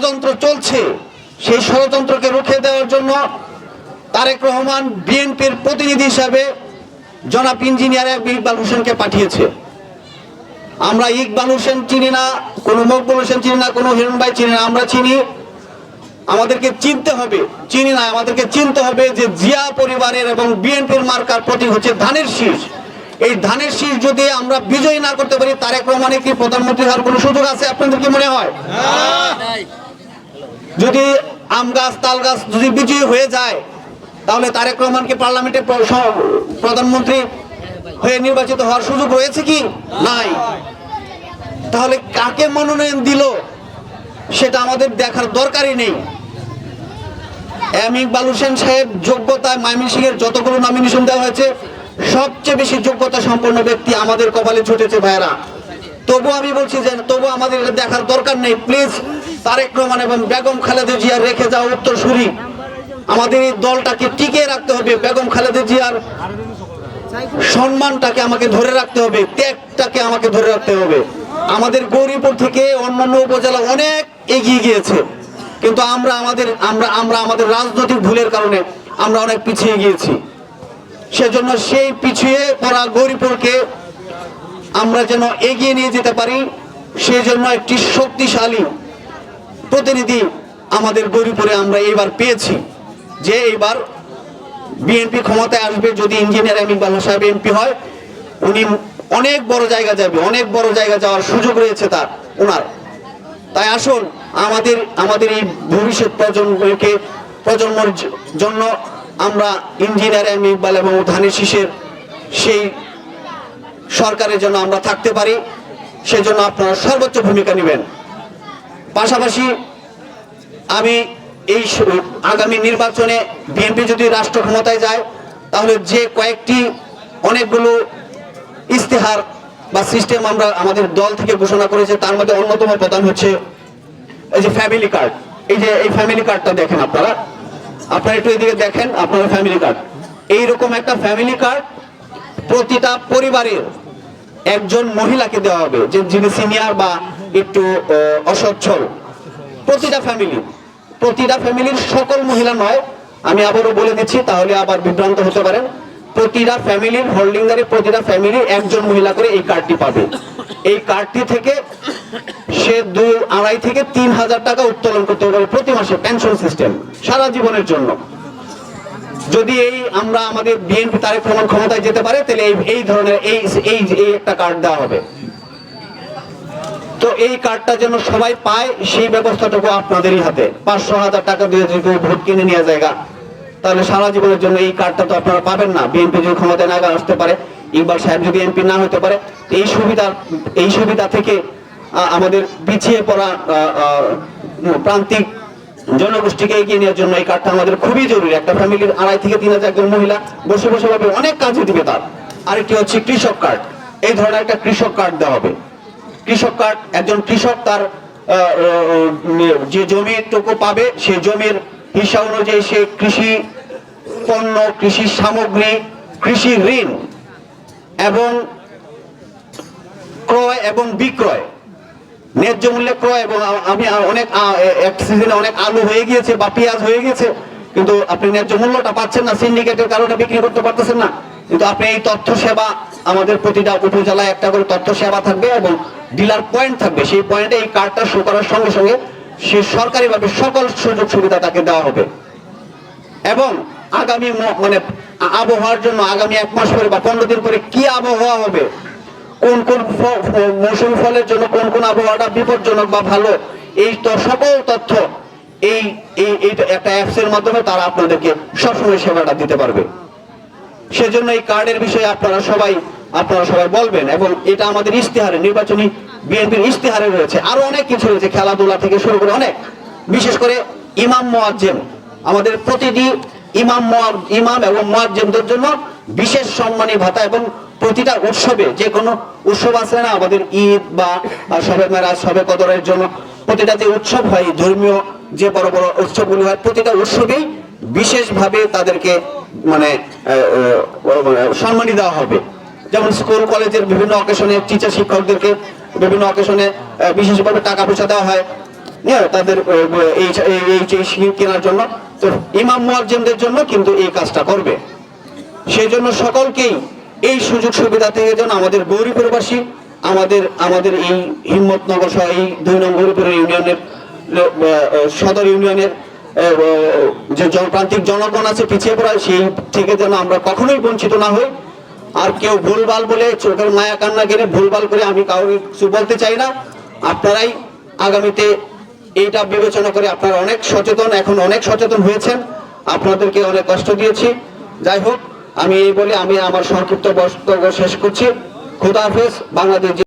ষড়যন্ত্র চলছে, সেই ষড়যন্ত্রকে রুখে দেওয়ার জন্য তারেক রহমান বিএনপির প্রতিনিধি হিসাবে জনাব ইঞ্জিনিয়ার ইকবাল হোসেনকে পাঠিয়েছে। আমরা ইকবাল হোসেন চিনি না, কোনো মকবুল হোসেন চিনি না, কোনো হিরণ ভাই চিনি না, আমরা চিনি। আমাদেরকে চিনতে হবে, চিনি না, আমাদেরকে চিনতে হবে যে জিয়া পরিবারের এবং বিএনপির মার্কার প্রতীক হচ্ছে ধানের শীষ। এই ধানের শীষ যদি আমরা বিজয়ী না করতে পারি, তারেক রহমানের কি প্রধানমন্ত্রী হওয়ার কোনো সুযোগ আছে? আপনাদের কি মনে হয়? যদি আম গাছ, তাল গাছ যদি বিজয়ী হয়ে যায়, তাহলে তারেক রহমানকে পার্লামেন্টে প্রধানমন্ত্রী হয়ে নির্বাচিত হওয়ার সুযোগ রয়েছে কি? নাই। তাহলে কাকে মনোনয়ন দিল? সেটা আমাদের দেখার দরকারই নেই। এম ইকবাল হোসেন সাহেব যোগ্যতায় ময়মনসিংহ এর যতগুলো নমিনেশন দেওয়া হয়েছে, সবচেয়ে বেশি যোগ্যতা সম্পন্ন ব্যক্তি আমাদের কপালে ছুটেছে ভাইরা তবু আমি বলছি যে তবু আমাদের দেখার দরকার নেই। প্লিজ তারেক রহমান এবং বেগম খালেদা জিয়া রেখে যাওয়া উত্তর সুরি আমাদের এই দলটাকে টিকিয়ে রাখতে হবে। বেগম খালেদা জিয়ার সম্মানটাকে আমাকে ধরে রাখতে হবে। ত্যাগটাকে আমাকে ধরে রাখতে হবে। আমাদের গৌরীপুর থেকে অন্যান্য উপজেলা অনেক এগিয়ে গিয়েছে। কিন্তু আমরা আমাদের, আমরা আমরা আমাদের রাজনৈতিক ভুলের কারণে আমরা অনেক পিছিয়ে গিয়েছি। সেজন্য সেই পিছিয়ে পড়া গৌরীপুরকে আমরা যেন এগিয়ে নিয়ে যেতে পারি সেই জন্য একটি শক্তিশালী প্রতিনিধি আমাদের গৌরীপুরে আমরা এইবার পেয়েছি, যে এইবার বিএনপি ক্ষমতায় আসবে যদি ইঞ্জিনিয়ার এম ইকবাল সাহেব এমপি হয়, উনি অনেক বড় জায়গা যাবে, অনেক বড় জায়গা যাওয়ার সুযোগ রয়েছে তার ওনার তাই আসুন, আমাদের আমাদের এই ভবিষ্যৎ প্রজন্মকে, প্রজন্মের জন্য আমরা ইঞ্জিনিয়ার এম ইকবাল এবং ধানের শীষের সেই সরকারের জন্য আমরা থাকতে পারি, সেজন্য আপনারা সর্বোচ্চ ভূমিকা নেবেন। পাশাপাশি আমি এই আগামী নির্বাচনে বিএনপি যদি রাষ্ট্র ক্ষমতায় যায়, তাহলে যে কয়েকটি অনেকগুলো ইস্তেহার বা সিস্টেম আমরা আমাদের দল থেকে ঘোষণা করেছে, তার মধ্যে অন্যতম প্রধান হচ্ছে এই যে ফ্যামিলি কার্ড। এই যে এই ফ্যামিলি কার্ডটা দেখেন আপনারা। আপনারা একটু এদিকে দেখেন আপনারা ফ্যামিলি কার্ড। এইরকম একটা ফ্যামিলি কার্ড প্রতিটা পরিবারের একজন মহিলাকে দেওয়া হবে, যে যিনি সিনিয়র বা একটু অসচ্ছল। প্রতিটা ফ্যামিলি প্রতিটা ফ্যামিলির সকল মহিলা নয়, আমি আবারও বলে দিচ্ছি, তাহলে আবার বিভ্রান্ত হতে পারেন। প্রতিটা ফ্যামিলির হোল্ডিংদারি প্রতিটা ফ্যামিলি একজন মহিলা করে এই কার্ডটি পাবে। এই কার্ডটি থেকে সে দুই আড়াই থেকে তিন হাজার টাকা উত্তোলন করতে পারবে প্রতি মাসে পেনশন সিস্টেম সারা জীবনের জন্য। যদি এই আমরা আমাদের বিএনপি তারেক রহমান ক্ষমতায় যেতে পারে, তাহলে এই ধরনের এই এই এই একটা কার্ড দেওয়া হবে। তো এই কার্ডটা যেন সবাই পায়, সেই ব্যবস্থাটুকু আপনাদেরই হাতে। পাঁচশো হাজার টাকা দিয়ে যদি ভোট কিনে নিয়ে জায়গা, তাহলে সারা জীবনের জন্য এই কার্ডটা তো আপনারা পাবেন না। বিএনপি যদি ক্ষমতায় না আসতে পারে, ইকবাল সাহেব যদি এমপি না হতে পারে এই সুবিধা এই সুবিধা থেকে আমাদের পিছিয়ে পড়া প্রান্তিক জনগোষ্ঠীকে এগিয়ে নেওয়ার জন্য এই কার্ডটা আমাদের খুবই জরুরি। একটা ফ্যামিলির আড়াই থেকে তিন হাজার একজন মহিলা বসে বসে ভাবে অনেক কাজে দিবে তার। আরেকটি হচ্ছে কৃষক কার্ড। এই ধরনের একটা কৃষক কার্ড দেওয়া হবে। কৃষক কার্ড, একজন কৃষক তার যে জমিটুকু পাবে সেই জমির হিসাব অনুযায়ী সে কৃষি পণ্য, কৃষি সামগ্রী, কৃষি ঋণ এবং ক্রয় এবং বিক্রয় ন্যায্য মূল্যে ক্রয় এবং আমি অনেক এক সিজনে অনেক আলু হয়ে গিয়েছে বা পেঁয়াজ হয়ে গেছে কিন্তু আপনি ন্যায্য মূল্যটা পাচ্ছেন না সিন্ডিকেটের কারণে বিক্রি করতে পারতেছেন না। কিন্তু আপনি এই তথ্য সেবা আমাদের প্রতিটা উপজেলায় একটা করে তথ্য সেবা থাকবে এবং ডিলার পয়েন্ট থাকবে। সেই পয়েন্টে এই কার্ডটা শো করার সঙ্গে সঙ্গে সে সরকারিভাবে সকল সুযোগ সুবিধা তাকে দেওয়া হবে। এবং আগামী মানে আবহাওয়ার জন্য আগামী এক মাস পরে বা পনেরো দিন পরে কি আবহাওয়া হবে কোন কোন মৌসুমি ফলের জন্য কোন কোন আবহাওয়াটা বিপজ্জনক বা ভালো, এই সকল তথ্য এই এই একটা অ্যাপস এর মাধ্যমে তারা আপনাদেরকে সবসময় সেবাটা দিতে পারবে। সেজন্য এই কার্ডের বিষয়ে আপনারা সবাই আপনারা সবাই বলবেন এবং এটা আমাদের ইশতেহারে, নির্বাচনী বিএনপির ইশতেহারে রয়েছে। আরও অনেক কিছু রয়েছে, খেলাধুলা থেকে শুরু করে অনেক। বিশেষ করে ইমাম মোয়াজ্জেম, আমাদের প্রতিটি ইমাম ইমাম এবং মোয়াজ্জেমদের জন্য বিশেষ সম্মানী ভাতা এবং প্রতিটা উৎসবে যে কোনো উৎসব আছে না আমাদের ঈদ বা সবে মেরাজ সবে কদরের জন্য প্রতিটা যে উৎসব হয় ধর্মীয় যে বড় বড় উৎসবগুলি হয় প্রতিটা উৎসবেই বিশেষভাবে তাদেরকে মানে আহ, সম্মানী দেওয়া হবে। যেমন স্কুল কলেজের বিভিন্ন অকেশনে টিচার শিক্ষকদেরকে বিভিন্ন অকেশনে বিশেষভাবে টাকা পয়সা দেওয়া হয়। হ্যাঁ তাদের এই কেনার জন্য। তো ইমাম মুয়াজ্জিমদের জন্য কিন্তু এই কাজটা করবে। সেই জন্য সকলকেই এই সুযোগ সুবিধা থেকে যেন আমাদের গৌরীপুরবাসী, আমাদের আমাদের এই হিম্মতনগর সহ এই দুই নং গৌরীপুর ইউনিয়নের সদর ইউনিয়নের যে প্রান্তিক জনগণ আছে পিছিয়ে পড়া, সেই থেকে যেন আমরা কখনোই বঞ্চিত না হই। আর কেউ ভুলভাল বলে চোখের মায়া কান্না গেলে ভুলভাল করে আমি কাউকে কিছু বলতে চাই না। আপনারাই আগামীতে এইটা বিবেচনা করে আপনারা অনেক সচেতন, এখন অনেক সচেতন হয়েছেন। আপনাদেরকে অনেক কষ্ট দিয়েছি। যাই হোক আমি এই বলে আমি আমার সংক্ষিপ্ত বক্তব্য শেষ করছি। খুদাফেজ বাংলাদেশ